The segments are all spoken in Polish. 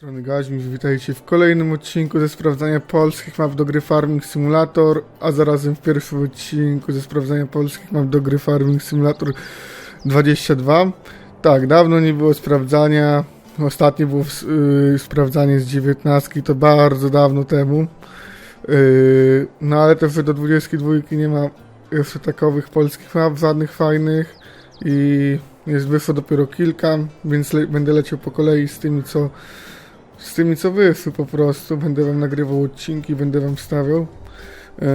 strony Gaźmif, witajcie w kolejnym odcinku ze sprawdzania polskich map do gry Farming Simulator, a zarazem w pierwszym odcinku ze sprawdzania polskich map do gry Farming Simulator 22. Tak, dawno nie było sprawdzania, ostatnie było yy, sprawdzanie z 19, to bardzo dawno temu. Yy, no ale też do 22 nie ma jeszcze takowych polskich map, żadnych fajnych i jest wyszło dopiero kilka, więc le- będę leciał po kolei z tymi, co z tymi, co wyszły po prostu. Będę wam nagrywał odcinki, będę wam wstawiał. Yy,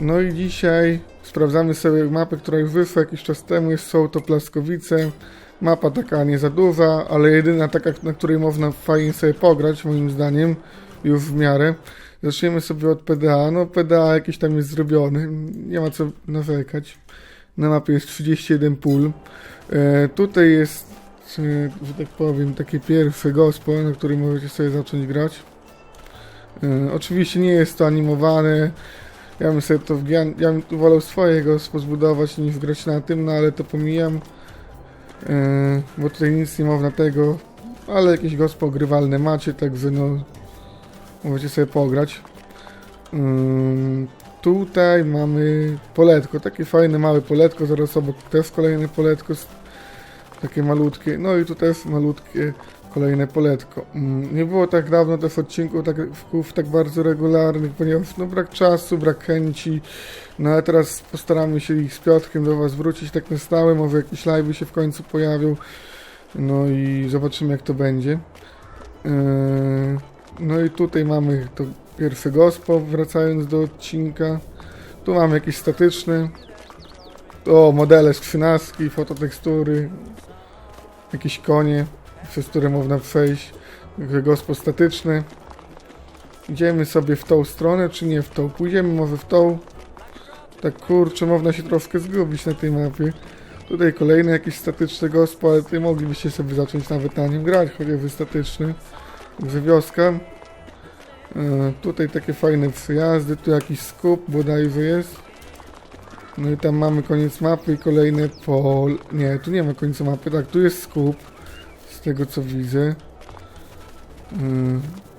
No i dzisiaj sprawdzamy sobie mapę, która już wyszła jakiś czas temu. Jest, są to Plaskowice. Mapa taka nie za duża, ale jedyna taka, na której można fajnie sobie pograć, moim zdaniem, już w miarę. Zaczniemy sobie od PDA. No PDA jakiś tam jest zrobiony, nie ma co narzekać. Na mapie jest 31 pól. E, tutaj jest, e, że tak powiem, takie pierwsze gospo, na którym możecie sobie zacząć grać. E, oczywiście nie jest to animowane. Ja bym sobie to, w- ja, ja bym wolał swoje gospo zbudować niż grać na tym, no ale to pomijam. E, bo tutaj nic nie można tego, ale jakieś gospo grywalne macie, także no możecie sobie pograć. Ym, tutaj mamy poletko, takie fajne małe poletko, zaraz obok też kolejne poletko, takie malutkie, no i tu też malutkie kolejne poletko. Ym, Nie było tak dawno też odcinków tak, tak bardzo regularnych, ponieważ no brak czasu, brak chęci, no ale teraz postaramy się ich z Piotrkiem do Was wrócić tak na stałe, może jakieś live'y się w końcu pojawią, no i zobaczymy jak to będzie. Yy, No i tutaj mamy to pierwsze gospo, wracając do odcinka. Tu mamy jakieś statyczne. O, modele z trzynastki, fototekstury. Jakieś konie, przez które można przejść. Także Gospo statyczne. Idziemy sobie w tą stronę, czy nie w tą? Pójdziemy może w tą. Tak kurczę, można się troszkę zgubić na tej mapie. Tutaj kolejne jakieś statyczne gospo, ale tutaj moglibyście sobie zacząć nawet na nim grać, chociażby statyczny. Także wioska. E, tutaj takie fajne przejazdy, tu jakiś skup bodajże jest. No i tam mamy koniec mapy i kolejne pol... Nie, tu nie ma końca mapy, tak, tu jest skup. Z tego co widzę. E,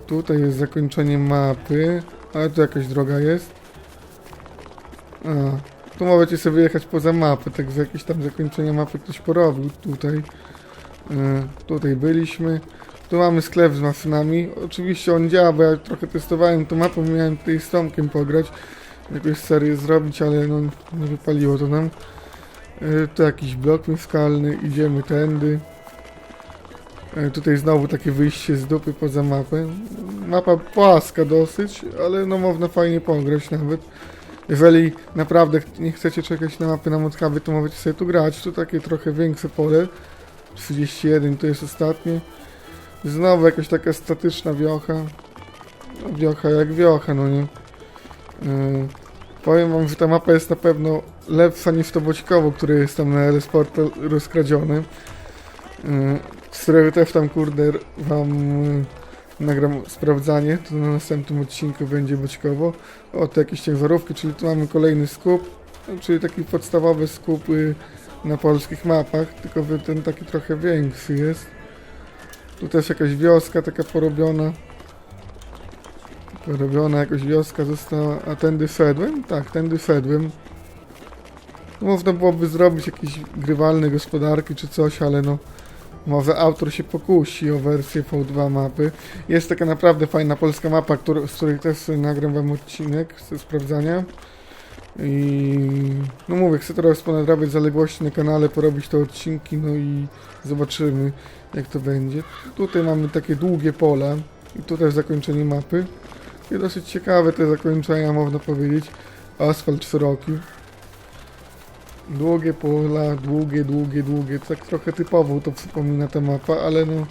tutaj jest zakończenie mapy, ale tu jakaś droga jest. A, tu możecie sobie wyjechać poza mapę, także jakieś tam zakończenie mapy ktoś porobił tutaj. E, tutaj byliśmy. Tu mamy sklep z maszynami. Oczywiście on działa, bo ja trochę testowałem tą mapę, miałem tutaj z Tomkiem pograć. Jakąś serię zrobić, ale no nie wypaliło to nam. E, Tu jakiś blok mieszkalny, idziemy tędy. E, Tutaj znowu takie wyjście z dupy poza mapę. Mapa płaska dosyć, ale no można fajnie pograć nawet. Jeżeli naprawdę nie chcecie czekać na mapy na modkawy, to możecie sobie tu grać. Tu takie trochę większe pole. 31 to jest ostatnie. Znowu jakaś taka statyczna wiocha. No, wiocha jak wiocha, no nie. Yy, powiem wam, że ta mapa jest na pewno lepsza niż to Boćkowo, które jest tam na LS Portal rozkradzione. Yy, z którego też tam kurde wam yy, nagram sprawdzanie, to na następnym odcinku będzie Boćkowo. O, to jakieś ciężarówki, czyli tu mamy kolejny skup, no, czyli taki podstawowy skup yy, na polskich mapach, tylko ten taki trochę większy jest. Tu też jakaś wioska taka porobiona. Porobiona jakaś wioska została. A tędy szedłem? Tak, tędy szedłem. No, Można byłoby zrobić jakieś grywalne gospodarki czy coś, ale no. Może autor się pokusi o wersję V2 mapy. Jest taka naprawdę fajna polska mapa, który, z której też nagram wam odcinek ze sprawdzania. I no mówię, chcę teraz ponadrabiać zaległości na kanale, porobić te odcinki, no i zobaczymy jak to będzie. Tutaj mamy takie długie pola i tutaj zakończenie mapy. I dosyć ciekawe te zakończenia, można powiedzieć. Asfalt szeroki. Długie pola, długie, długie, długie. Tak trochę typowo to przypomina ta mapa, ale no...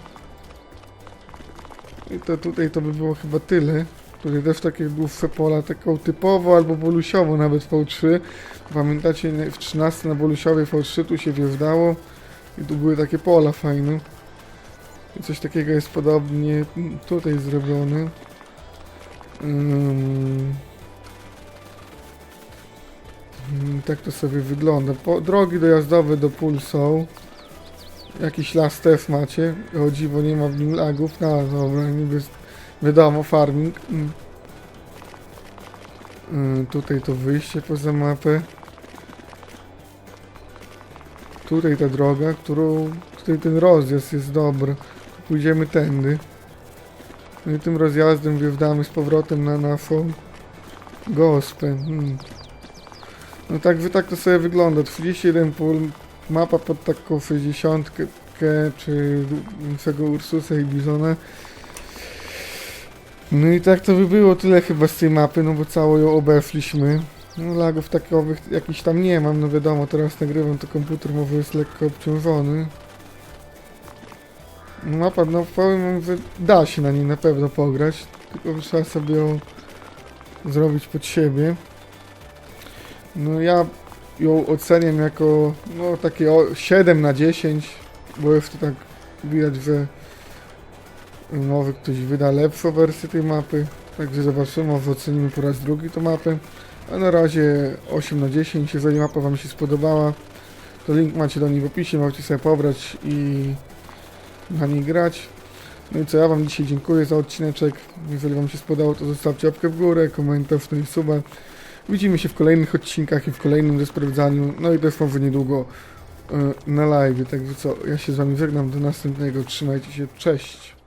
I to tutaj to by było chyba tyle. Tutaj też takie dłuższe pola, taką typowo albo bolusiowo nawet V3. Pamiętacie, w 13 na bolusiowej V3 tu się wjeżdżało i tu były takie pola fajne. I coś takiego jest podobnie tutaj zrobione. Ym. Mm, Tak to sobie wygląda. Po, drogi dojazdowe do pól są. Jakiś las też macie. O dziwo, nie ma w nim lagów. No dobra, niby wiadomo, farming. Mm. Mm, tutaj to wyjście poza mapę. Tutaj ta droga, którą... Tutaj ten rozjazd jest dobry. Pójdziemy tędy. No i tym rozjazdem wjeżdżamy z powrotem na naszą gospę. Hmm. No tak, wy- tak to sobie wygląda. 31 pól, mapa pod taką 60 czy tego Ursusa i Bizona. No i tak to by było tyle chyba z tej mapy, no bo całą ją obeszliśmy. No lagów takowych jakichś tam nie mam, no wiadomo, teraz nagrywam, to komputer może jest lekko obciążony. No mapa, no powiem, da się na niej na pewno pograć, tylko trzeba sobie ją zrobić pod siebie. No ja ją oceniam jako no takie o- 7 na 10, bo jest to tak widać, że nowy ktoś wyda lepszą wersję tej mapy. Także zobaczymy, może ocenimy po raz drugi tą mapę. A na razie 8 na 10. Jeżeli mapa Wam się spodobała, to link macie do niej w opisie, możecie sobie pobrać i na niej grać. No i co, ja Wam dzisiaj dziękuję za odcineczek. Jeżeli Wam się spodobało, to zostawcie łapkę w górę, komentarz, no i suba. Widzimy się w kolejnych odcinkach i w kolejnym do sprawdzaniu. No i też może niedługo e, na live. Także co, ja się z Wami żegnam. Do następnego. Trzymajcie się. Cześć.